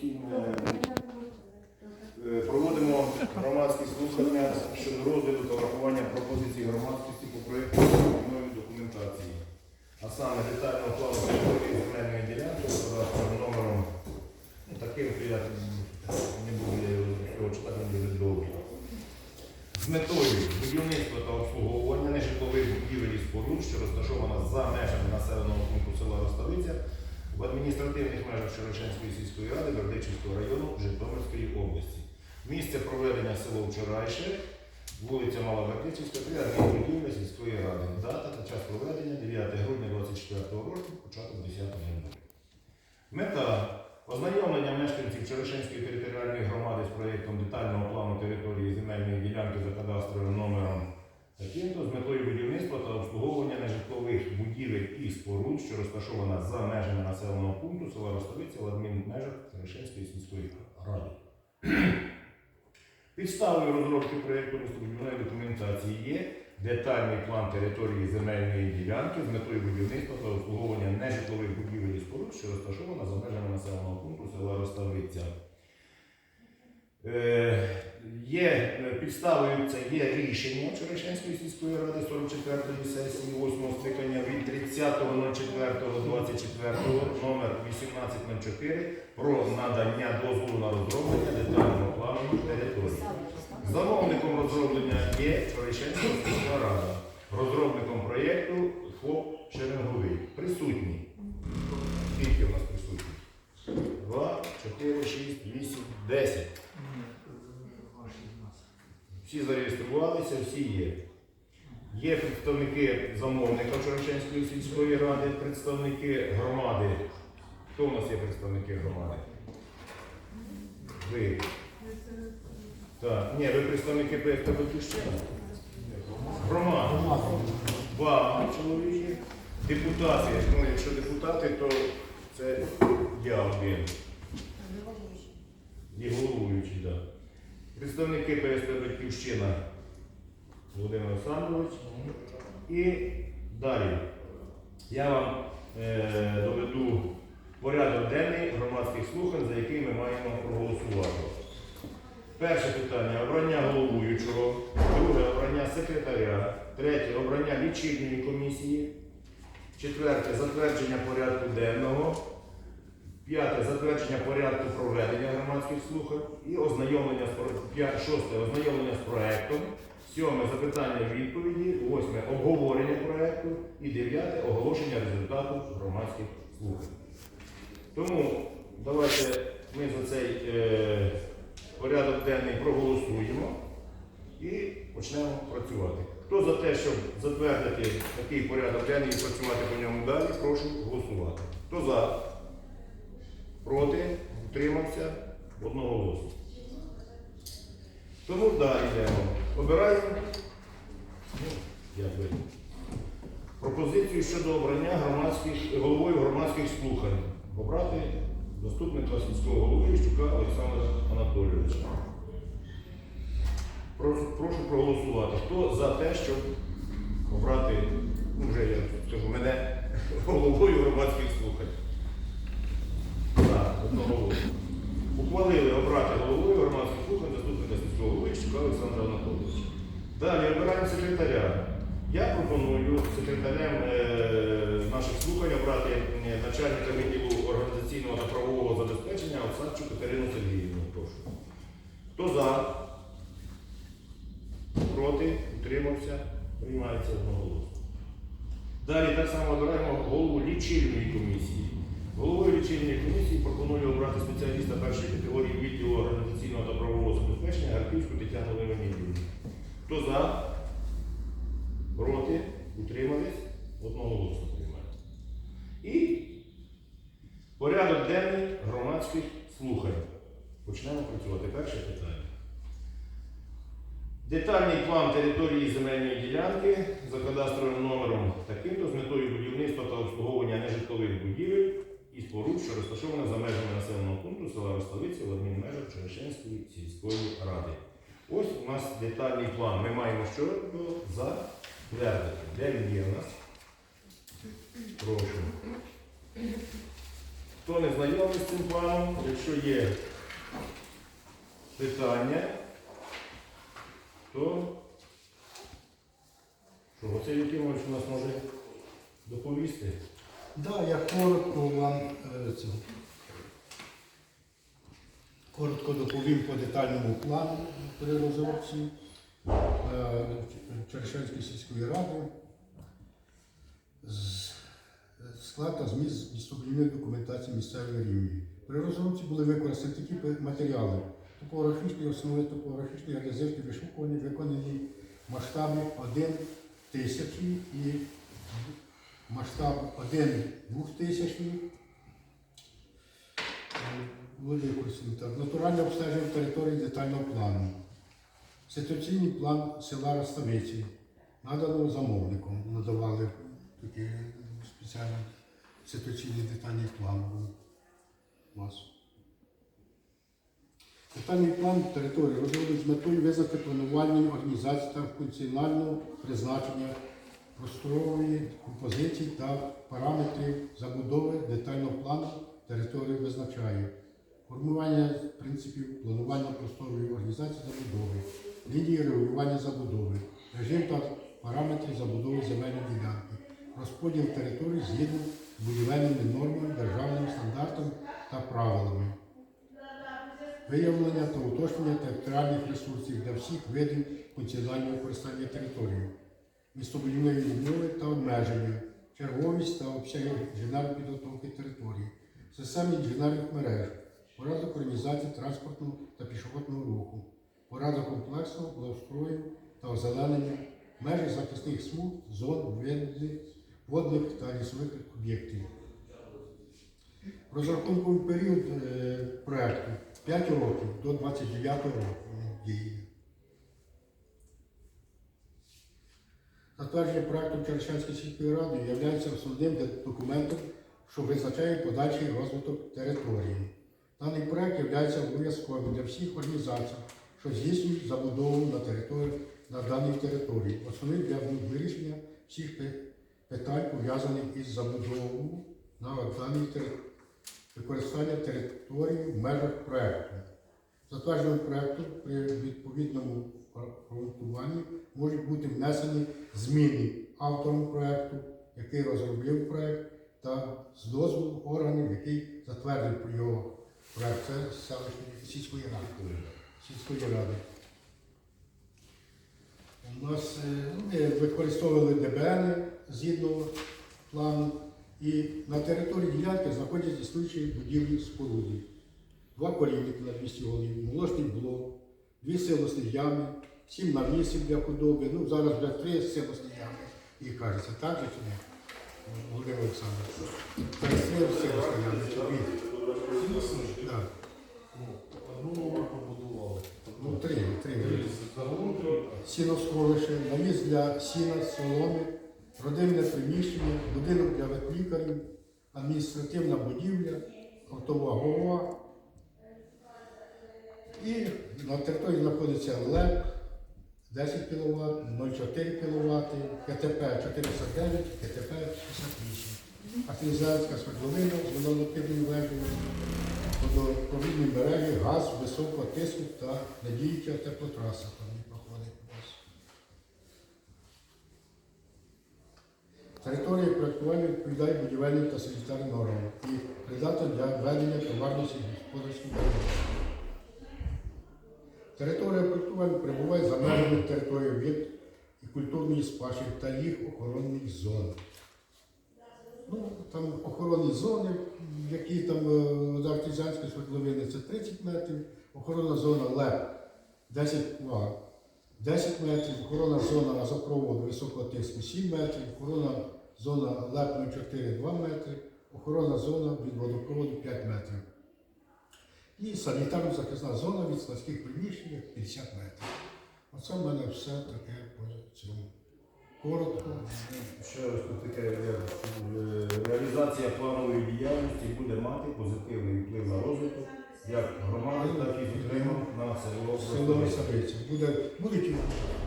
Ті, е, е, Проводимо громадські слухання щодо розгляду та врахування пропозицій громадськості по проєкту нової документації. А саме детального плану території земельної ділянки з кадастровим номером ну, таким, то я не буду його читати, дуже довгий. З метою будівництва та обслуговування нежитлових будівель і споруд, що розташована за межами населеного пункту села Роставиця в адміністративних межах Шерошенської сільської ради Бердичівського району Житомирської області. Місце проведення село Вчорайше, вулиця Мала Бердичівська, адмінбудівля сільської ради. Дата та час проведення 9 грудня 2024 року, початок 10 грудня. Мета ознайомлення мешканців Черешенської територіальної громади з проєктом детального плану території земельної ділянки за кадастровим номером таким-то з метою будівництва та обслуговування нежитлових будівель і споруд, що розташована за межами населеного пункту села Ростовиця в адмінмежах Черешенської сільської ради. Підставою розробки проєкту містобудівної документації є детальний план території земельної ділянки з метою будівництва та обслуговування нежитлових будівель і споруд, що розташована за межами населеного пункту села Роставиця. Е, є е, підставою це є рішення Черешенської сільської ради 44-ї сесії 8 скликання від 30.04.24 номер 1804 про надання дозволу на розроблення детального плану території. Замовником розроблення є Черешенська сільська рада. Розробником проєкту ФОП Черенговий. Присутній. Скільки у нас присутніх? Два, чотири, шість, вісім, десять. Всі зареєструвалися, всі є. Є представники замовника Черешенської сільської ради, представники громади. Хто у нас є представники громади? Ви. Так, ні, ви представники проєкту Батьківщина? Громада. Два чоловіки. Депутати. Ну, якщо депутати, то це я один. І головуючий, так. Представники ПСП Батьківщина Володимир Олександрович. І далі. Я вам е, доведу порядок денний громадських слухань, за який ми маємо проголосувати. Перше питання. Обрання головуючого, друге. Обрання секретаря, третє. Обрання лічильної комісії, четверте. Затвердження порядку денного, п'яте затвердження порядку проведення громадських слухань і ознайомлення з шосте ознайомлення з проектом, сьоме запитання відповіді, восьме обговорення проекту і дев'яте оголошення результату громадських слухань. Тому давайте ми за цей е, порядок денний проголосуємо і почнемо працювати. Хто за те, щоб затвердити такий порядок денний і працювати по ньому далі, прошу голосувати. Хто за? Проти? Утримався? Одноголосно. Тому далі йдемо. Обираємо ну, пропозицію щодо обрання громадських, головою громадських слухань. Обрати заступника сільського голови Щука Олександра Анатолійовича. Прошу проголосувати. Хто за те, щоб обрати, ну вже я скажу, мене головою громадських слухань? Так, одноголосно. Ухвалили обрати головою громадських слухань заступника сільського голови Щука Олександра Анатолійовича. Далі обираємо секретаря. Я пропоную секретарем е, наших слухань обрати е, начальника відділу організаційного та правового забезпечення Олександру Катерину Сергіївну. Прошу. Хто за? Проти? Утримався? Приймається одноголосно. Далі так само обираємо голову лічильної комісії. Головою лічильної комісії пропоную обрати спеціаліста першої категорії відділу організаційного та правового забезпечення Гарківську Тетяну Леонідівну. Хто за? Проти? Утримались? Одноголосно приймається. І порядок денний громадських слухань. Почнемо працювати. Перше питання. Детальний план території земельної ділянки за кадастровим номером таким-то з метою будівництва та обслуговування нежитлових будівель і споруд, що розташована за межами населеного пункту села Роставиця в адмінмежах Черешенської сільської ради. Ось у нас детальний план. Ми маємо що затвердити. Де він є у нас? Прошу. Хто не знайомий з цим планом, якщо є питання, то що, Василь Якимович у нас може доповісти. Да, я коротко вам е, цю, коротко доповім по детальному плану при розробці е, Черешенської сільської ради. Склад та зміст містобудівної документації місцевого рівня. При розробці були використані такі матеріали. Топографічні основи, топографічні реалізації вишукувані, виконані масштаби 1 тисячі і масштаб 1 2000 якось. Натуральне обстеження території детального плану. Ситуаційний план села Роставиці. Надано замовником. Надавали такий спеціальний ситуаційний детальний план у вас. Детальний план території розроблений з метою визнати планування організації та функціонального призначення просторової композиції та параметрів забудови детального плану території визначає формування принципів планування просторової організації забудови, лінії регулювання забудови, режим та параметри забудови земельної ділянки, розподіл територій згідно з будівельними нормами, державними стандартами та правилами. Виявлення та уточнення територіальних ресурсів для всіх видів функціонального використання території містобудівної умови та обмеження, черговість та обсяги інженерної підготовки території, системи інженерних мереж, порядок організації транспортного та пішохідного руху, порядок комплексного благоустрою та озеленення, межі захисних смуг, зон, водних та лісових об'єктів. Розрахунковий період е, проекту 5 років до 29 року дії. Затвердження проекту Черешенської сільської ради є основним документом, що визначає подальший розвиток території. Даний проект є обов'язковим для всіх організацій, що здійснюють забудову на території на даній території, основним для вирішення всіх питань, пов'язаних із забудовою на даній території, використання території в межах проекту. Затвердженим проекту при відповідному обґрунтуванні можуть бути внесені зміни автором проекту, який розробив проект, та з дозволу органів, який затвердив його проект. Це селищної сільської ради. Сільської ради. У нас е, ми використовували ДБН згідно плану, і на території ділянки знаходяться існуючі будівлі споруди. Два корівники на 200 голів, молочний блок, дві силосні ями, сім навісів для худоби. Ну, зараз вже три силосні ями. І кажеться, так же чи ні? Володимир Олександрович. Так, три силосні ями, чи дві? Так. Одну нову побудували. Ну, три, три. Загалом три. Сіносховище, навіс для сіна, соломи, родинне приміщення, будинок для ветлікарів, адміністративна будівля, автова голова. І на території знаходиться ЛЕП 10 кВт, 0,4 кВт, КТП 409, КТП 68. Артилізацька свердловина з водонапірною вежею, водопровідні мережі, газ високого тиску та надіюча теплотраса там не проходить у нас. Територія проєктування відповідає будівельним та санітарним нормам і придатна для ведення товарної сільськогосподарської діяльності. Територія проєктування перебуває за межами території від і культурної спадщини та їх охоронних зон. Ну, там охоронні зони, які там е, з артезіанської свердловини це 30 метрів, охоронна зона ЛЕП 10, а, 10 метрів, охоронна зона газопроводу високого тиску 7 метрів, охоронна зона ЛЕП 04 2 метри, охоронна зона від водопроводу 5 метрів. І санітарно захисна зона від складських приміщень 50 метрів. Оце в мене все таке по цьому. Коротко. Ще раз тут таке е, реалізація планової діяльності буде мати позитивний вплив на розвиток як громади, так і підтримок на село. Село Сабиця. Буде, будуть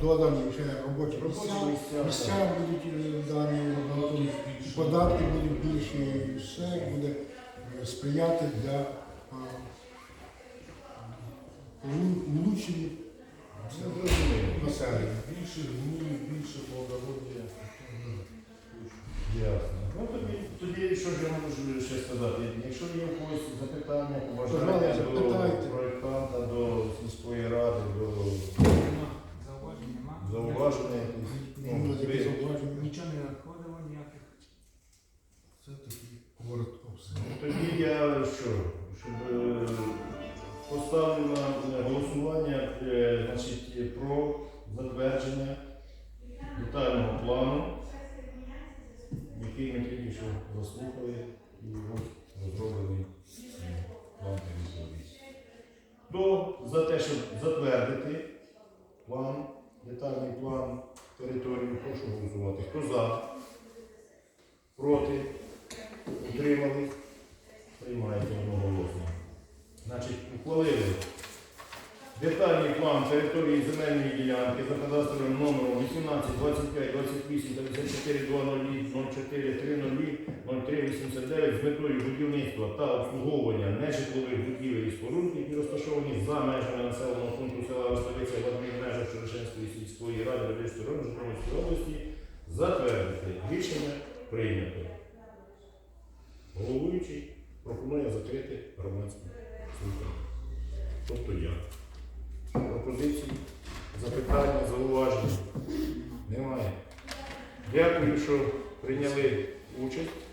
додані ще робочі місця, місця, будуть е, дані, податки будуть більші, і все буде е, сприяти для зрозуміло. населення. Більше гнів, більше благородія. Ясно. Ну тоді, тоді що ж я можу ще сказати? Якщо є у когось запитання, побажання затвердження детального плану, який ми тільки що заслухали і розроблений план території. Хто за те, щоб затвердити план, детальний план території, прошу голосувати. Хто за? Проти? Утримались? Приймається одноголосно. Значить, ухвалили детальний план території земельної ділянки за кадастровим номером 18 25 28 54 00 04 30 03 89 з метою будівництва та обслуговування нежитлових будівель і споруд, які розташовані за межами населеного пункту села Ростовиця в адмінмежах Шерешенської сільської ради Радивської району Житомирської області затвердити. Рішення прийнято. Головуючий пропонує закрити громадську слухання. Тобто я. Пропозиції, запитання, зауваження немає. Дякую, що прийняли участь.